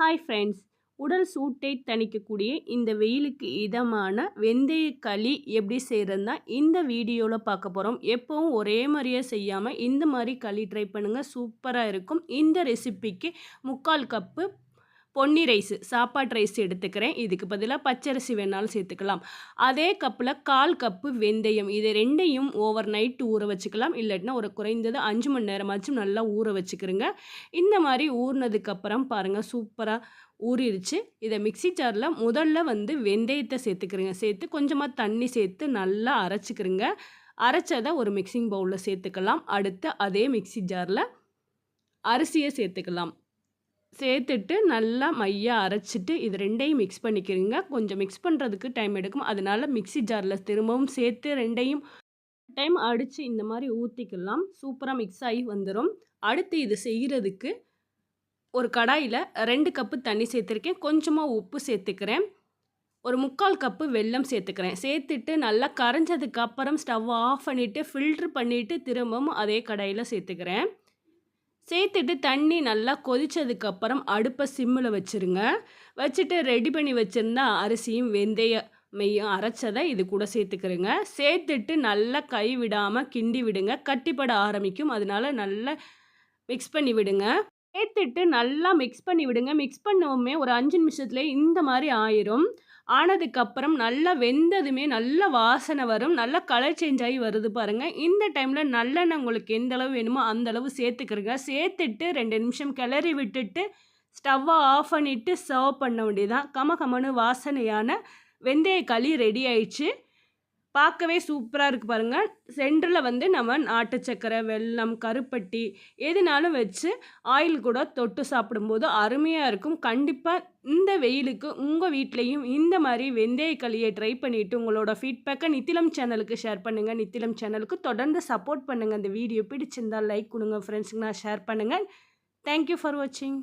Hi friends உடல் சூட்டை தணிக்கக்கூடிய இந்த வெயிலுக்கு இதமான வெந்தய களி எப்படி செய்கிறதுனா இந்த வீடியோவில் பார்க்க போகிறோம் எப்போவும் ஒரே மாதிரியே செய்யாமல் இந்த மாதிரி களி ட்ரை பண்ணுங்கள் சூப்பராக இருக்கும். இந்த ரெசிபிக்கு முக்கால் கப்பு பொன்னி ரைஸு சாப்பாட்டு ரைஸ் எடுத்துக்கிறேன். இதுக்கு பதிலாக பச்சரிசி வேணாலும் சேர்த்துக்கலாம். அதே கப்பில் கால் கப்பு வெந்தயம். இது ரெண்டையும் ஓவர் நைட்டு ஊற வச்சுக்கலாம். இல்லாட்டினா ஒரு குறைந்தது அஞ்சு மணி நேரமாச்சும் நல்லா ஊற வச்சுக்கிறோங்க இந்த மாதிரி ஊறினதுக்கப்புறம் பாருங்கள் சூப்பராக ஊறிடுச்சு இதை மிக்சி ஜாரில் முதல்ல வந்து வெந்தயத்தை சேர்த்துக்கிறேங்க சேர்த்து கொஞ்சமாக தண்ணி சேர்த்து நல்லா அரைச்சிக்கிறேங்க அரைச்சதை ஒரு மிக்சிங் பவுலில் சேர்த்துக்கலாம். அடுத்து அதே மிக்சி ஜாரில் அரிசியை சேர்த்துக்கலாம். சேர்த்துட்டு நல்லா மையாக அரைச்சிட்டு இது ரெண்டையும் மிக்ஸ் பண்ணிக்கிறீங்க. கொஞ்சம் மிக்ஸ் பண்ணுறதுக்கு டைம் எடுக்கும். அதனால் மிக்சி ஜாரில் திரும்பவும் சேர்த்து ரெண்டையும் டைம் அடித்து இந்த மாதிரி ஊற்றிக்கலாம் சூப்பராக மிக்ஸ் ஆகி வந்துடும் அடுத்து இது செய்கிறதுக்கு ஒரு கடாயில் ரெண்டு கப்பு தண்ணி சேர்த்துருக்கேன். கொஞ்சமாக உப்பு சேர்த்துக்கிறேன். ஒரு முக்கால் கப்பு வெல்லம் சேர்த்துக்கிறேன். சேர்த்துட்டு நல்லா கரைஞ்சதுக்கு அப்புறம் ஸ்டவ் ஆஃப் பண்ணிவிட்டு ஃபில்ட்ரு பண்ணிவிட்டு திரும்பவும் அதே கடாயில் சேர்த்துக்கிறேன். சேர்த்துட்டு தண்ணி நல்லா கொதித்ததுக்கப்புறம் அடுப்பை சிம்மில் வச்சுருங்க. வச்சுட்டு ரெடி பண்ணி வச்சுருந்தா அரிசியும் வெந்தய மெய்யும் அரைச்சதை இது கூட சேர்த்துக்கிறேங்க. சேர்த்துட்டு நல்லா கை விடாமல் கிண்டி விடுங்க. கட்டிப்பட ஆரம்பிக்கும். அதனால நல்லா மிக்ஸ் பண்ணி விடுங்க. சேர்த்துட்டு நல்லா மிக்ஸ் பண்ணி விடுங்க. மிக்ஸ் பண்ணவுமே ஒரு அஞ்சு நிமிஷத்துலேயே இந்த மாதிரி ஆயிரும். ஆனதுக்கப்புறம் நல்லா வெந்ததுமே நல்ல வாசனை வரும். நல்லா கலர் சேஞ்ச் ஆகி வருது பாருங்கள் இந்த டைமில் நல்லெண்ணெய் உங்களுக்கு எந்த அளவு வேணுமோ அந்தளவு சேர்த்துக்கிறங்க சேர்த்துட்டு ரெண்டு நிமிஷம் கிளறி விட்டுட்டு ஸ்டவ்வை ஆஃப் பண்ணிவிட்டு சர்வ் பண்ண வேண்டியதான் கம கமனு வாசனையான வெந்தய களி ரெடி ஆயிடுச்சு. பார்க்கவே சூப்பராக இருக்குது பாருங்கள் சென்டரில் வந்து நம்ம நாட்டு சக்கரை வெல்லம் கருப்பட்டி எதுனாலும் வச்சு ஆயில் கூட தொட்டு சாப்பிடும்போது அருமையாக இருக்கும். கண்டிப்பாக இந்த வெயிலுக்கு உங்கள் வீட்லேயும் இந்த மாதிரி வெந்தய களியை ட்ரை பண்ணிவிட்டு உங்களோட ஃபீட்பேக்கை நித்திலம் சேனலுக்கு ஷேர் பண்ணுங்கள் நித்திலம் சேனலுக்கு தொடர்ந்து சப்போர்ட் பண்ணுங்கள் அந்த வீடியோ பிடிச்சிருந்தால் லைக் கொடுங்க ஃப்ரெண்ட்ஸுங்க நான் ஷேர் பண்ணுங்கள் தேங்க்யூ ஃபார் வாட்சிங்